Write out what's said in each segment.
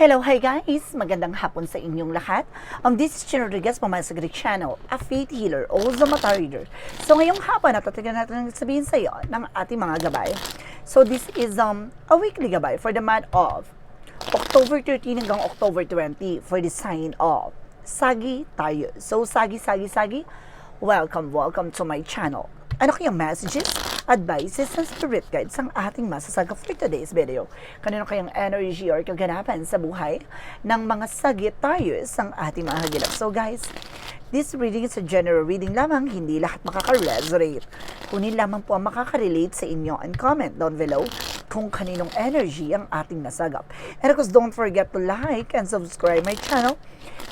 Hello, hi guys! Magandang hapon sa inyong lahat. Um, this is Chino Rodriguez from my Sagri Channel, a faith healer, also mata reader. So ngayong hapon, natatagan natin ang sabihin sa iyo ng ating mga gabay. So this is um, a weekly gabay for the month of October 13 hanggang October 20 for the sign of Sagi tayo. So Sagi, Sagi, Sagi, welcome, welcome to my channel. Ano kayang messages, advices, and spirit guides ang ating masasaga for today's video? Kanino kayang energy or kaganapan sa buhay ng mga Sagittarius ang ating mga hagilap? So guys, this reading is a general reading lamang, hindi lahat makaka-resonate. Kunin lamang po ang makaka-relate sa inyo and comment down below kung kaninong energy ang ating nasagap. And of course, don't forget to like and subscribe my channel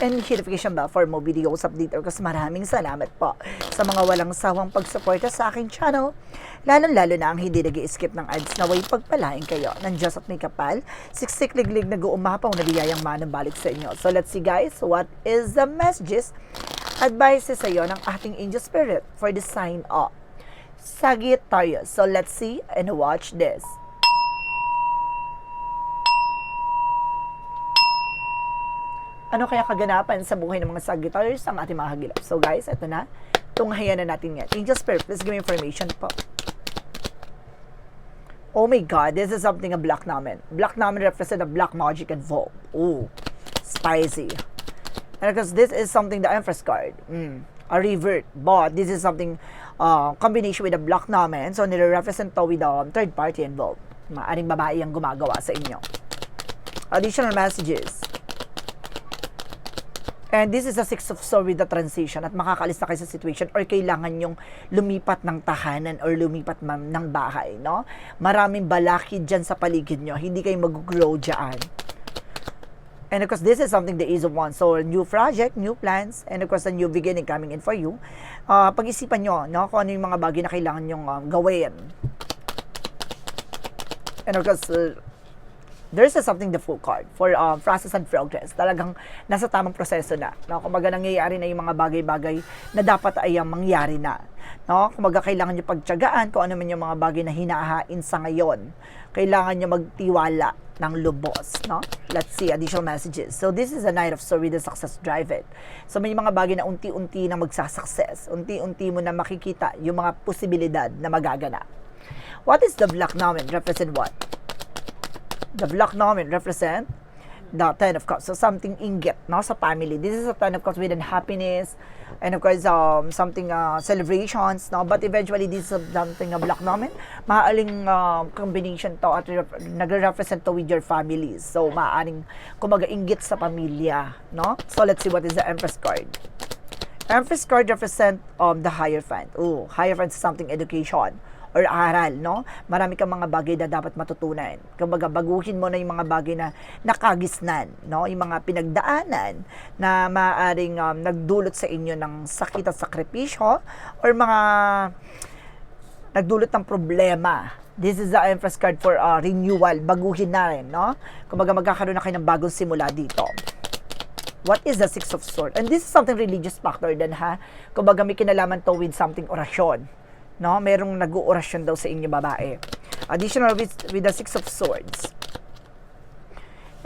and hit notification bell for more videos update. Of course, maraming salamat po sa mga walang sawang pagsuporta sa aking channel. Lalo-lalo na ang hindi nag skip ng ads na way pagpalain kayo ng Diyos at may kapal. Siksik liglig nag-uumapaw na biyayang manang balik sa inyo. So let's see guys, what is the messages, advices sa iyo ng ating angel spirit for the sign of Sagittarius. So let's see and watch this. Ano kaya kaganapan sa buhay ng mga Sagittarius ang ating mga hagilap. So guys, ito na. Tunghayan na natin yan. Angel Spirit, please give me information po. Oh my God, this is something a black namin. Black namin represent a black magic involved. Ooh, spicy. And because this is something the Empress card. Mm, a revert. But this is something uh, combination with a black namin. So, nire-represent to with a third party involved. Maaring babae ang gumagawa sa inyo. Additional messages. And this is a six of swords with the transition at makakalis na kayo sa situation or kailangan yung lumipat ng tahanan or lumipat man ng bahay, no? Maraming balakid dyan sa paligid nyo. Hindi kayo mag-grow dyan. And of course, this is something the Ace of Wands. So, new project, new plans, and of course, a new beginning coming in for you. Uh, pag-isipan nyo, no? Kung ano yung mga bagay na kailangan nyong um, gawin. And of course, uh, there's a something the full card for um, process and progress. Talagang nasa tamang proseso na. No? Kumbaga nangyayari na yung mga bagay-bagay na dapat ay ang mangyari na. No? Kumbaga kailangan nyo pagtyagaan kung ano man yung mga bagay na hinahain sa ngayon. Kailangan nyo magtiwala ng lubos. No? Let's see additional messages. So this is a night of story the success drive it. So may mga bagay na unti-unti na magsasuccess. Unti-unti mo na makikita yung mga posibilidad na magagana. What is the black nomen? Represent what? The black nomen represent the ten of cups. So something inggit, no, sa family. This is a ten of cups with happiness and of course um, something uh, celebrations, no. But eventually this is something a black nomen. Maaling uh, combination to at rep- nagre-represent to with your families. So maaring kumaga inggit sa pamilya, no. So let's see what is the Empress card. Empress card represent um, the higher fan. Oh, higher fan is something education or aral, no? Marami kang mga bagay na dapat matutunan. Kumbaga, baguhin mo na yung mga bagay na nakagisnan, no? Yung mga pinagdaanan na maaring um, nagdulot sa inyo ng sakit at sakripisyo or mga nagdulot ng problema. This is the Empress card for uh, renewal. Baguhin na rin, no? Kumbaga, magkakaroon na kayo ng bagong simula dito. What is the Six of Swords? And this is something religious factor din, ha? Kumbaga, may kinalaman to with something orasyon no? Merong nag-oorasyon daw sa inyo babae. Additional with, with the Six of Swords.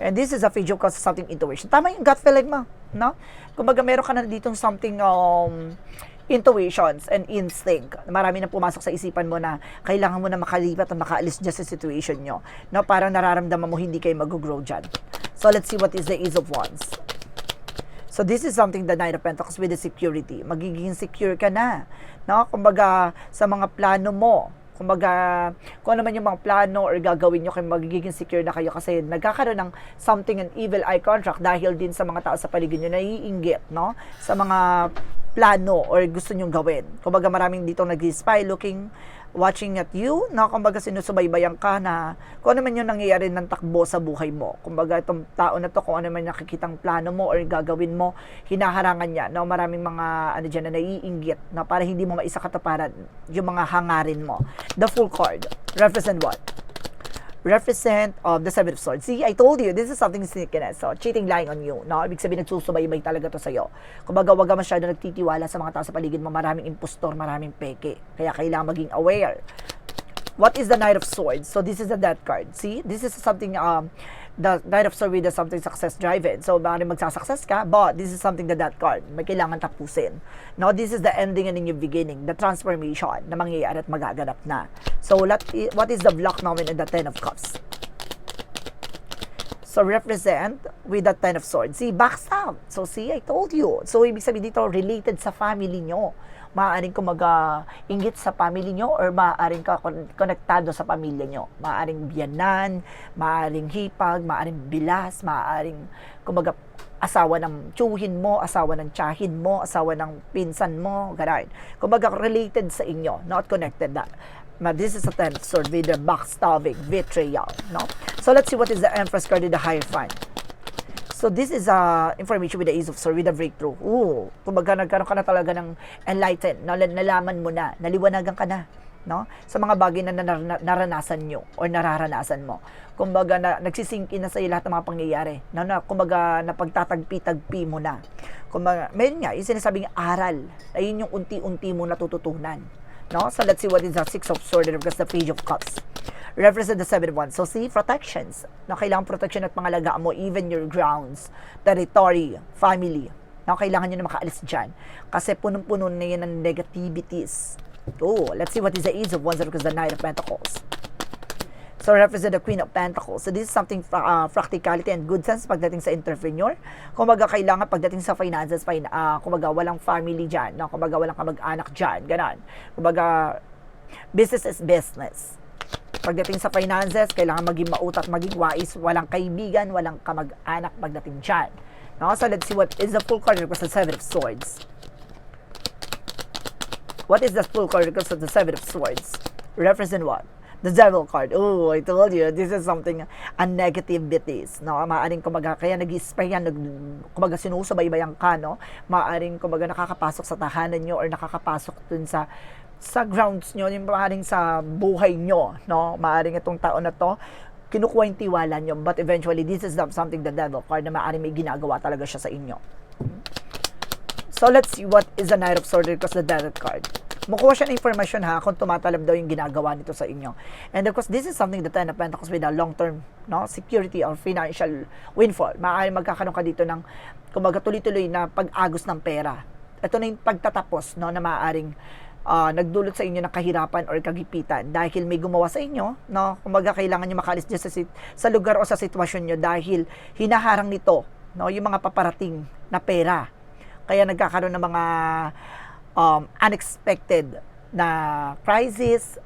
And this is a video cause something intuition. Tama yung gut feeling mo, no? Kumbaga meron ka na ditong something um, intuitions and instinct. Marami na pumasok sa isipan mo na kailangan mo na makalipat at makaalis dyan sa situation nyo. No? Parang nararamdaman mo hindi kayo mag-grow dyan. So let's see what is the Ace of Wands. So this is something the Knight of Pentacles with the security. Magiging secure ka na. No? Kumbaga, sa mga plano mo, kumbaga, kung ano man yung mga plano or gagawin nyo, kaya magiging secure na kayo kasi nagkakaroon ng something an evil eye contract dahil din sa mga tao sa paligid nyo naiinggit, no? Sa mga plano or gusto nyong gawin. Kumbaga, maraming dito nag-spy looking watching at you, na kumbaga sinusubaybayan ka na kung ano man yung nangyayari ng takbo sa buhay mo. Kumbaga itong tao na to, kung ano man nakikitang plano mo or gagawin mo, hinaharangan niya. No? Maraming mga ano dyan na naiinggit na para hindi mo maisa kataparan yung mga hangarin mo. The full card, represent what? Represent of the Seven of Swords. See, I told you, this is something sneakiness. So, cheating, lying on you. No? Ibig sabihin, nagsusubaybay talaga to sa'yo. Kumbaga, wag ka masyado nagtitiwala sa mga tao sa paligid mo. Maraming impostor, maraming peke. Kaya kailangan maging aware. What is the Knight of Swords? So, this is the Death card. See, this is something, um, the Knight of Swords the something success driven. So, baka magsasuccess ka, but this is something that that card, may kailangan tapusin. No, this is the ending and a new beginning, the transformation na mangyayari at magaganap na. So, what, what is the block namin in the Ten of Cups? So, represent with the Ten of Swords. See, backstab. So, see, I told you. So, ibig sabihin dito, related sa family nyo. Maaaring kumaga ingit sa family nyo or maaaring ka kon- konektado sa pamilya nyo. Maaaring biyanan, maaaring hipag, maaaring bilas, maaaring kumaga asawa ng tsuhin mo, asawa ng tsahin mo, asawa ng pinsan mo, gano'n. Kumbaga related sa inyo, not connected na. But this is a ten of sword with the backstabbing, betrayal, no? So let's see what is the Empress card in the Hierophant. So this is uh, information with the Ace of Swords with the breakthrough. Ooh, kumbaga nagkaroon ka na talaga ng enlightened, nal- nalaman mo na, naliwanagan ka na, no? Sa mga bagay na nar- naranasan nyo or nararanasan mo. Kumbaga na, nagsisingkin na sa iyo lahat ng mga pangyayari. No, na, kumbaga napagtatagpi-tagpi mo na. Kumbaga, mayroon nga, yung sinasabing aral, ayun yung unti-unti mo natututunan. No? So let's see what is the Six of Swords and the Page of Cups. Represent the Seven of Wands. So see, protections. No, kailangan protection at pangalagaan mo, even your grounds, territory, family. No, kailangan nyo na makaalis dyan. Kasi punong-puno na yan ng negativities. Oh, let's see what is the Ace of Wands because the Knight of Pentacles. So, represent the Queen of Pentacles. So, this is something uh, practicality and good sense pagdating sa entrepreneur. Kumbaga, kailangan pagdating sa finances, fin uh, kumbaga, walang family dyan. No? Kumbaga, walang kamag-anak dyan. Ganon. Kumbaga, business is business. Pagdating sa finances, kailangan maging mautat, maging wais. Walang kaibigan, walang kamag-anak pagdating dyan. No? So, let's see what is the full card because the Seven of Swords. What is the full card because of the Seven of Swords? Represent what? The Devil card. Oh, I told you, this is something, a negative bitis. No? Maaring kumaga, kaya nag-spray yan, nag, kumaga sinusubaybayan ka, no? Maaring kumaga nakakapasok sa tahanan nyo or nakakapasok dun sa sa grounds nyo, yung maaring sa buhay nyo, no? Maaring itong taon na to, kinukuha yung tiwala nyo, but eventually, this is something the devil card na maaring may ginagawa talaga siya sa inyo. So, let's see what is the Knight of Swords because the Death card. Makuha siya ng information ha kung tumatalab daw yung ginagawa nito sa inyo. And of course, this is something that Ten of Pentacles with a long-term no, security or financial windfall. Maaaring magkakaroon ka dito ng kumbaga tuloy-tuloy na pag-agos ng pera. Ito na yung pagtatapos no, na maaaring uh, nagdulot sa inyo ng kahirapan or kagipitan dahil may gumawa sa inyo, no? Kumbaga kailangan niyo makalis dyan sa, sa lugar o sa sitwasyon niyo dahil hinaharang nito, no, yung mga paparating na pera. Kaya nagkakaroon ng mga um, unexpected na crisis,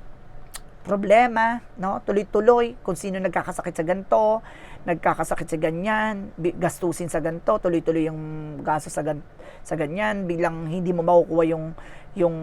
problema, no? Tuloy-tuloy kung sino nagkakasakit sa ganito, nagkakasakit sa ganyan, gastusin sa ganito, tuloy-tuloy yung gasto sa gan- sa ganyan, biglang hindi mo makukuha yung yung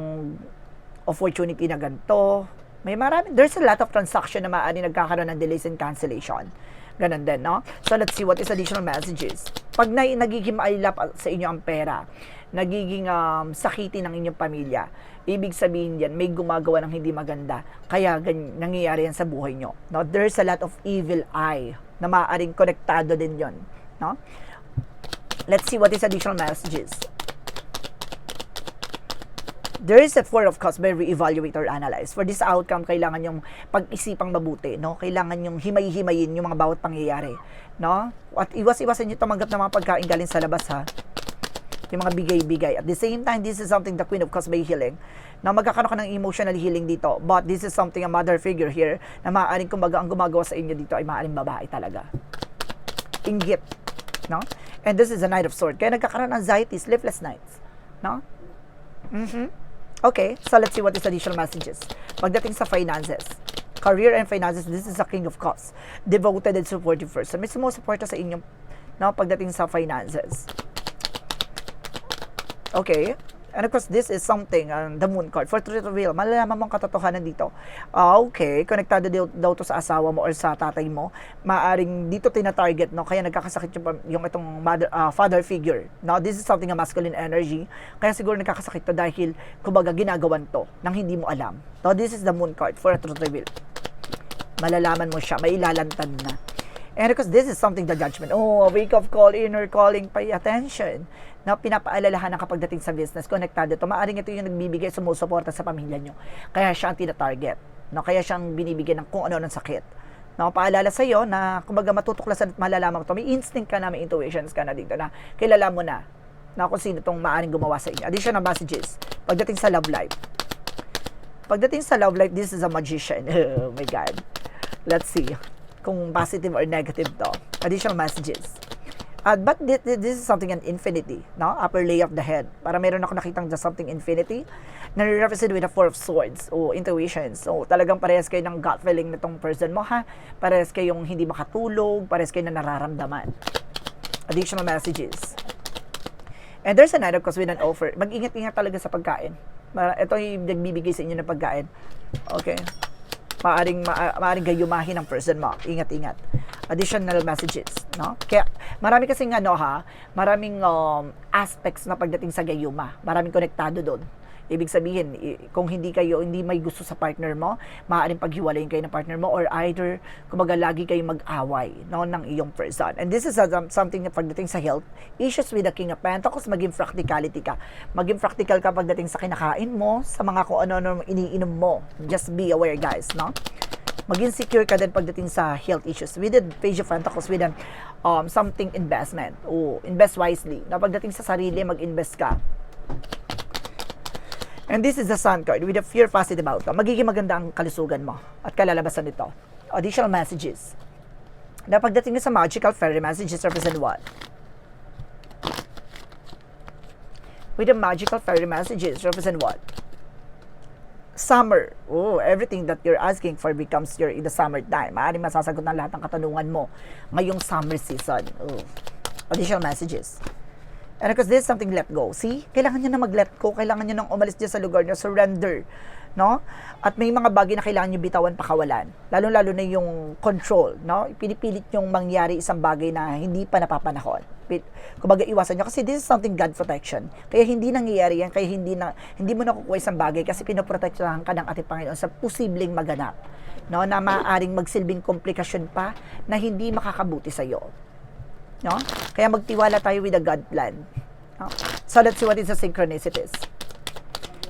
opportunity na ganito. May marami, there's a lot of transaction na maaari nagkakaroon ng delays and cancellation. Ganon din, no? So, let's see what is additional messages. Pag na, nagiging mailap sa inyo ang pera, nagiging um, sakiti ng inyong pamilya, ibig sabihin yan, may gumagawa ng hindi maganda. Kaya ganyan, nangyayari yan sa buhay nyo. No? There's a lot of evil eye na maaaring konektado din yon no? Let's see what is additional messages. There is a four of cups by re-evaluate or analyze. For this outcome, kailangan yung pag-isipang mabuti, no? Kailangan yung himay-himayin yung mga bawat pangyayari, no? At iwas-iwasan nyo tumanggap ng mga pagkain galing sa labas, ha? Yung mga bigay-bigay. At the same time, this is something the Queen of Cups by healing, na magkakaroon ka ng emotional healing dito. But this is something a mother figure here, na maaaring kumbaga ang gumagawa sa inyo dito ay maaaring babae talaga. Inggit, no? And this is a Knight of Sword. Kaya nagkakaroon ng anxiety, sleepless nights, no? Mm-hmm. Okay, so let's see what is additional messages. Pagdating sa finances, career and finances, this is a King of Cups. Devoted and supportive person. May sumusuporta sa inyong no, pagdating sa finances. Okay. And of course, this is something, um, the moon card. For truth reveal, malalaman mo ang katotohanan dito. Ah, okay, konektado daw, daw to sa asawa mo or sa tatay mo. Maaring dito tina-target, no? Kaya nagkakasakit yung, yung itong mother, ah, father figure. Now, this is something a masculine energy. Kaya siguro nagkakasakit to dahil, kumbaga, ginagawan to nang hindi mo alam. Now, this is the moon card for truth reveal. Malalaman mo siya, may ilalantad na. And because this is something the judgment. Oh, a wake of call, inner calling, pay attention. Na pinapaalalahan ng kapag dating sa business, konektado to. Maaring ito yung nagbibigay, sumusuporta sa pamilya nyo. Kaya siya ang tina-target. No? Kaya siyang binibigyan ng kung ano ng sakit. No, paalala sa iyo na kumbaga matutuklasan at malalaman ko to. May instinct ka na, may intuitions ka na dito na kilala mo na na kung sino tong maaring gumawa sa inyo. Additional messages pagdating sa love life. Pagdating sa love life, this is a magician. oh my God. Let's see kung positive or negative to. Additional messages. Uh, but this, is something an infinity, no? Upper layer of the head. Para meron ako nakitang just something infinity na represent with the four of swords o intuitions. So, talagang parehas kayo ng gut feeling nitong person mo, ha? Parehas kayong hindi makatulog, parehas kayo na nararamdaman. Additional messages. And there's another cause with an offer. Mag-ingat-ingat talaga sa pagkain. Ito yung nagbibigay sa inyo ng pagkain. Okay? Maaring, ma- maaring gayumahin ng person mo. Ingat-ingat. Additional messages. No? Kaya, marami kasing ano ha, maraming um, aspects na pagdating sa gayuma. Maraming konektado doon. Ibig sabihin, kung hindi kayo, hindi may gusto sa partner mo, maaaring paghiwalayin kayo ng partner mo or either, kumbaga, lagi kayong mag-away no, ng iyong person. And this is a, something na pagdating sa health, issues with the King of Pentacles, maging practicality ka. Maging practical ka pagdating sa kinakain mo, sa mga kung ano-ano iniinom mo. Just be aware, guys, no? maging secure ka din pagdating sa health issues. With the page of pentacles, with an, um, something investment. O, invest wisely. Na pagdating sa sarili, mag-invest ka. And this is the sun card with a fear positive outcome. Magiging maganda ang kalusugan mo at kalalabasan nito. Additional messages. Na pagdating sa magical fairy messages represent what? With the magical fairy messages represent what? Summer. Oh, everything that you're asking for becomes your in the summertime. Maaaring masasagot ng lahat ng katanungan mo ngayong summer season. Oh. Additional messages. And because this is something let go. See? Kailangan nyo na mag-let go. Kailangan nyo nang umalis dyan sa lugar nyo. Surrender. No? At may mga bagay na kailangan nyo bitawan pakawalan. Lalo-lalo na yung control. No? Pinipilit yung mangyari isang bagay na hindi pa napapanahon. Kumbaga iwasan nyo. Kasi this is something God protection. Kaya hindi nangyayari yan. Kaya hindi, na, hindi mo nakukuha isang bagay kasi pinoprotektahan ka ng ating Panginoon sa posibleng maganap. No? Na maaaring magsilbing komplikasyon pa na hindi makakabuti sa iyo. No? Kaya magtiwala tayo with the God plan. No? So let's see what is the synchronicities.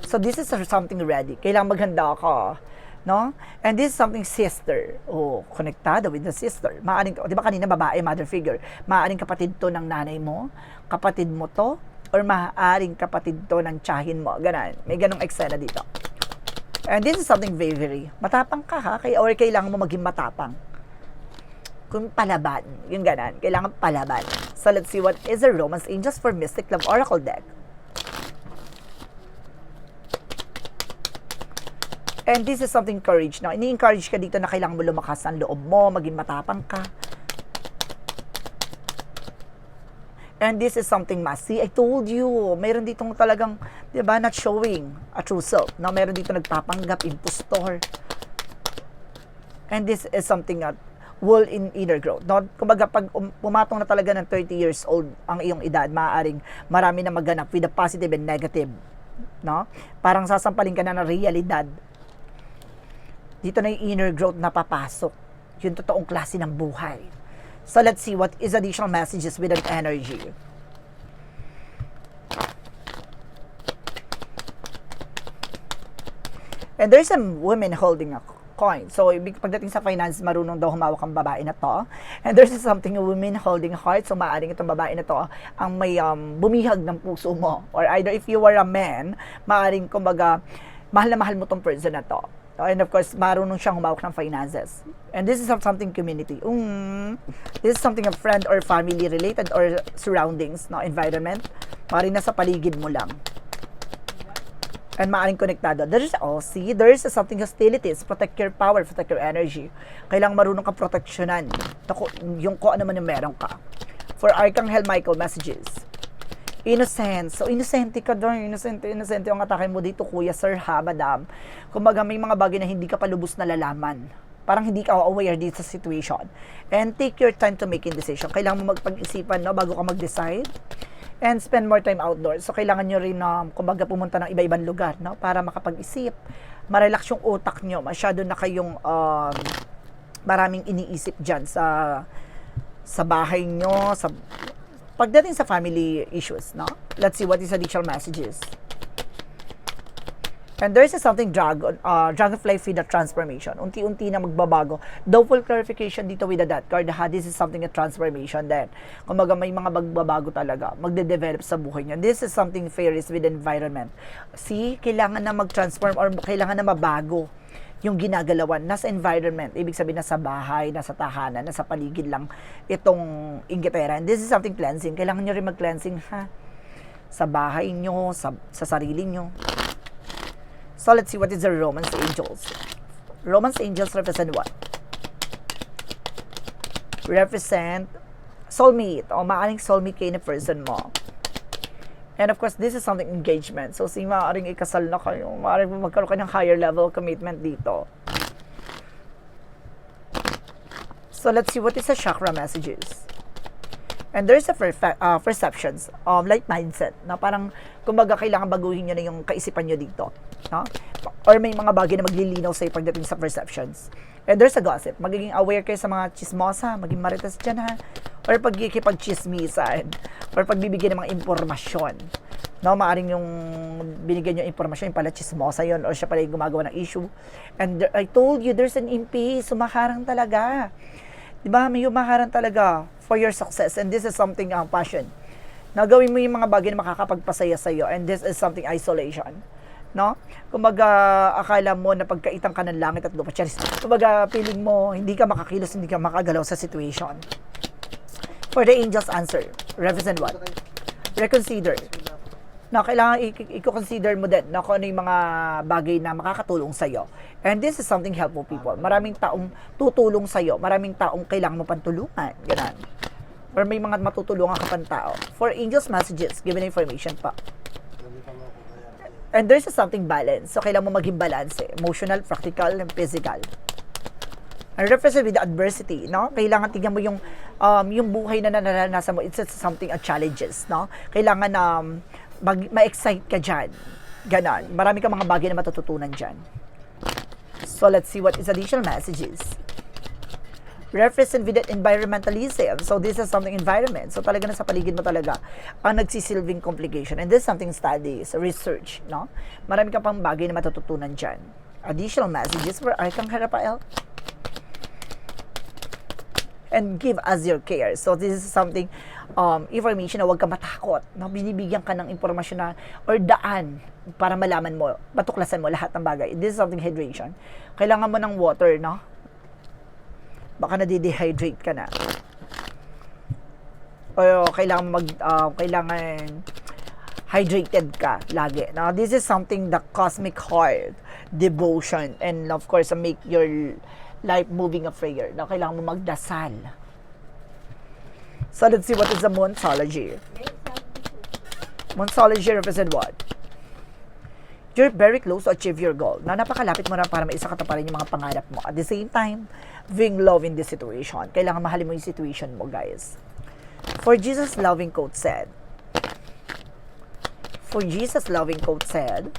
So this is something ready. Kailangan maghanda ka. No? And this is something sister. Oh, konektado with the sister. Maaring, di ba kanina babae, mother figure. Maaring kapatid to ng nanay mo, kapatid mo to, or maaring kapatid to ng tsahin mo. Ganon. May ganong eksena dito. And this is something very, very, matapang ka ha, kaya, or kailangan mo maging matapang kung palaban. Yung ganan. Kailangan palaban. So, let's see what is the Romance Angels for Mystic Love Oracle deck. And this is something courage. No? Ini-encourage ka dito na kailangan mo lumakas ang loob mo, maging matapang ka. And this is something must. I told you, mayroon ditong talagang, di ba, not showing a true self. No? Mayroon dito nagpapanggap, impostor. And this is something that will in inner growth. No? Kumbaga, pag um, pumatong na talaga ng 30 years old ang iyong edad, maaaring marami na maganap with the positive and negative. No? Parang sasampalin ka na ng realidad. Dito na yung inner growth na papasok. Yung totoong klase ng buhay. So let's see what is additional messages with an energy. And there's a woman holding a coin. So, ibig- pagdating sa finance, marunong daw humawak ang babae na to. And there's something a woman holding heart. So, maaaring itong babae na to ang may um, bumihag ng puso mo. Or either if you were a man, maaaring, kumbaga, mahal na mahal mo tong person na to. And of course, marunong siyang humawak ng finances. And this is of something community. Mm, this is something a friend or family related or surroundings, no, environment. Maaaring nasa paligid mo lang and maaring konektado. There is, oh, see, there is something hostilities. Protect your power, protect your energy. Kailangang marunong kang proteksyonan. Yung ko ano man yung meron ka. For Archangel Michael messages. Innocence. So, innocente ka doon. Innocente, innocente ang atake mo dito, kuya, sir, ha, madam. Kumbaga, may mga bagay na hindi ka pa lubos na lalaman. Parang hindi ka aware dito sa situation. And take your time to make a decision. Kailangan mo magpag-isipan, no, bago ka mag-decide and spend more time outdoors. So, kailangan nyo rin, um, kumbaga, pumunta ng iba-ibang lugar, no? Para makapag-isip. Marelax yung utak nyo. Masyado na kayong um, maraming iniisip dyan sa sa bahay nyo, sa pagdating sa family issues, no? Let's see what is additional messages. And there's something dragon, uh, dragonfly feed the transformation. Unti-unti na magbabago. Double clarification dito with the that card. Ha, this is something a transformation then. Kumbaga may mga magbabago talaga. Magde-develop sa buhay niya. This is something fairies with environment. See, kailangan na mag-transform or kailangan na mabago yung ginagalawan. Nasa environment. Ibig sabihin, nasa bahay, nasa tahanan, nasa paligid lang itong inggitera. And this is something cleansing. Kailangan nyo rin mag-cleansing, ha? Sa bahay nyo, sa, sa sarili nyo. So let's see what is the Romance Angels. Romance Angels represent what? Represent soulmate o maaaring soulmate kayo na person mo. And of course, this is something engagement. So, si maaaring ikasal na kayo. Maaaring magkaroon kayo ng higher level commitment dito. So, let's see what is the chakra messages. And there's a perfe- uh, perceptions, um, like mindset, na parang, kumbaga, kailangan baguhin nyo na yung kaisipan nyo dito. No? Or may mga bagay na maglilinaw sa'yo pagdating sa perceptions. And there's a gossip. Magiging aware kayo sa mga chismosa, maging maritas dyan ha. Or pagkikipag-chismisan. Or pagbibigyan ng mga impormasyon. No, maaring yung binigyan yung impormasyon, yung pala chismosa yon or siya pala yung gumagawa ng issue. And there- I told you, there's an MP, sumaharang talaga. Di ba? May humaharang talaga for your success. And this is something, ang passion. Na gawin mo yung mga bagay na makakapagpasaya sa'yo. And this is something isolation. No? Kumbaga, akala mo na pagkaitan ka ng langit at lupa. Charis. Kumbaga, feeling mo, hindi ka makakilos, hindi ka makagalaw sa situation. For the angel's answer, represent what? Reconsider. Na kailangan i- i-consider mo din na kung ano yung mga bagay na makakatulong sa'yo. And this is something helpful people. Maraming taong tutulong sa'yo. Maraming taong kailangan mo pantulungan. Ganun. Or may mga matutulungan ka pang tao. For angels messages, given information pa. And there's something balance. So, kailangan mo maging balance. Eh. Emotional, practical, and physical. And represent with adversity, no? Kailangan tingnan mo yung um, yung buhay na naranasan mo. It's something a challenges, no? Kailangan na um, mag- ma-excite ka dyan. Ganon. Marami kang mga bagay na matututunan dyan. So, let's see what is additional messages. With that environmentalism. So, this is something environment. So, talaga na sa paligid mo talaga ang nagsisilbing complication. And this is something studies, research, no? Marami ka pang bagay na matututunan dyan. Additional messages for Arcang Herapael and give us your care. So this is something um, information na huwag ka matakot. No? Binibigyan ka ng impormasyon na or daan para malaman mo, matuklasan mo lahat ng bagay. This is something hydration. Kailangan mo ng water, no? Baka na-dehydrate ka na. O kailangan mag uh, kailangan hydrated ka lagi. Now, this is something the cosmic heart, devotion, and of course, make your life moving a prayer. Na kailangan mo magdasal. So, let's see what is the Monsology. Monsology represent what? You're very close to achieve your goal. Na napakalapit mo na para maisa ka yung mga pangarap mo. At the same time, being love in this situation. Kailangan mahalin mo yung situation mo, guys. For Jesus' loving quote said, For Jesus' loving quote said,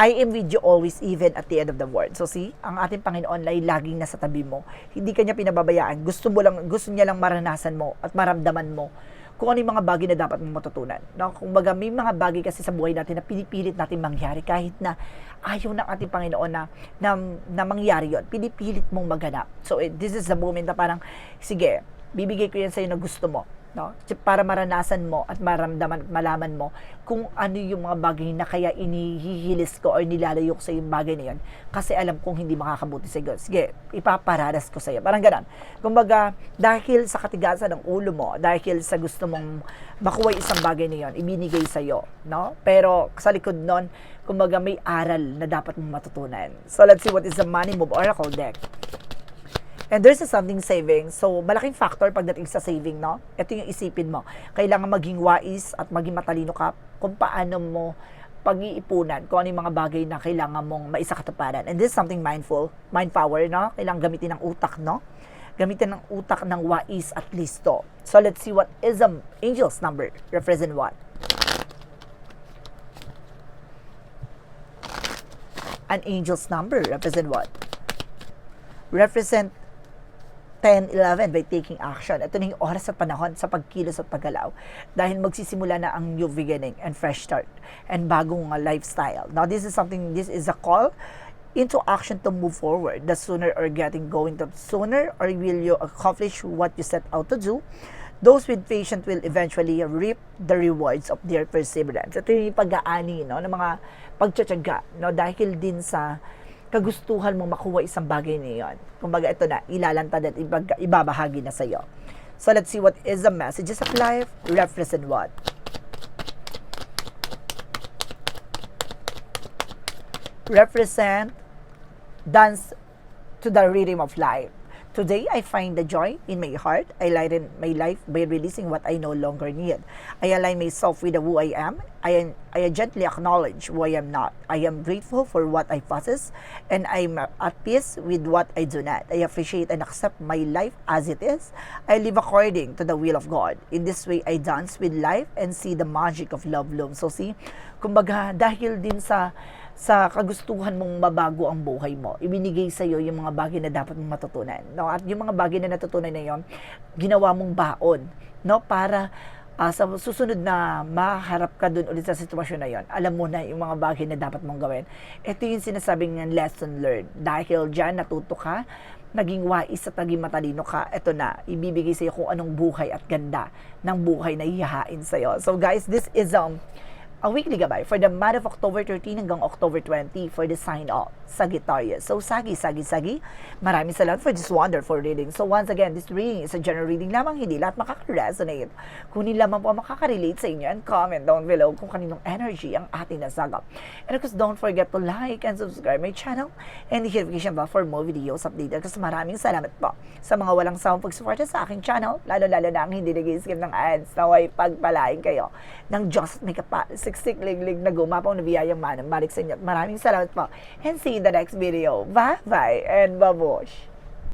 I am with you always even at the end of the world. So see, ang ating Panginoon ay laging nasa tabi mo. Hindi kanya pinababayaan. Gusto mo lang gusto niya lang maranasan mo at maramdaman mo kung ano yung mga bagay na dapat mong matutunan. No? Kung baga, may mga bagay kasi sa buhay natin na pinipilit natin mangyari kahit na ayaw ng ating Panginoon na, na, na mangyari yon Pinipilit mong maghanap. So, eh, this is the moment na parang, sige, bibigay ko yan sa'yo na gusto mo no? Para maranasan mo at maramdaman malaman mo kung ano yung mga bagay na kaya inihihilis ko or nilalayok sa yung bagay na yun kasi alam kong hindi makakabuti sa iyo. Sige, ipapararas ko sa iyo. Parang ganun. Kumbaga, dahil sa katigasan ng ulo mo, dahil sa gusto mong makuha isang bagay na yun, ibinigay sa iyo, no? Pero sa likod nun, kumbaga may aral na dapat mong matutunan. So let's see what is the money move oracle deck. And there's a something saving. So, malaking factor pagdating sa saving, no? Ito yung isipin mo. Kailangan maging wise at maging matalino ka kung paano mo pag-iipunan, kung ano yung mga bagay na kailangan mong maisakatuparan. And this is something mindful, mind power, no? Kailangan gamitin ng utak, no? Gamitin ng utak ng wais at listo. So, let's see what is the angel's number. Represent what? An angel's number represent what? Represent 10, 11 by taking action. Ito na yung oras at panahon sa pagkilos at paggalaw dahil magsisimula na ang new beginning and fresh start and bagong uh, lifestyle. Now, this is something, this is a call into action to move forward. The sooner or getting going, the sooner or will you accomplish what you set out to do. Those with patience will eventually reap the rewards of their perseverance. Ito yung pag-aani no, ng mga pagtsatsaga no, dahil din sa kagustuhan mong makuha isang bagay na yun. Kumbaga ito na, ilalantad at ibabahagi na sa'yo. So let's see what is the messages of life represent what? Represent dance to the rhythm of life. Today, I find the joy in my heart. I lighten my life by releasing what I no longer need. I align myself with who I am. I, I gently acknowledge who I am not. I am grateful for what I possess, and I'm at peace with what I do not. I appreciate and accept my life as it is. I live according to the will of God. In this way, I dance with life and see the magic of love bloom. So see, kumbaga, dahil din sa sa kagustuhan mong mabago ang buhay mo, ibinigay sa iyo yung mga bagay na dapat mong matutunan. No? At yung mga bagay na natutunan na yon, ginawa mong baon, no? Para ah, sa susunod na maharap ka dun ulit sa sitwasyon na yon, alam mo na yung mga bagay na dapat mong gawin. Ito yung sinasabing ng lesson learned. Dahil dyan natuto ka, naging wais at naging matalino ka, eto na, ibibigay sa iyo kung anong buhay at ganda ng buhay na ihahain sa iyo. So guys, this is um, a weekly gabay for the month of October 13 hanggang October 20 for the sign off Sagittarius. So, Sagi, Sagi, Sagi, maraming salamat for this wonderful reading. So, once again, this reading is a general reading lamang, hindi lahat makaka-resonate. Kunin lamang po makaka-relate sa inyo and comment down below kung kaninong energy ang ating nasagap. And of course, don't forget to like and subscribe my channel and the notification bell for more videos updated. Kasi maraming salamat po sa mga walang sawang pagsuporta sa aking channel, lalo-lalo na ang hindi nag-skip ng ads na way pagpalain kayo ng Diyos at may kapal siksik liglig na gumapaw na biyayang manang balik sa inyo. Maraming salamat po. And see in the next video. Bye-bye and babush!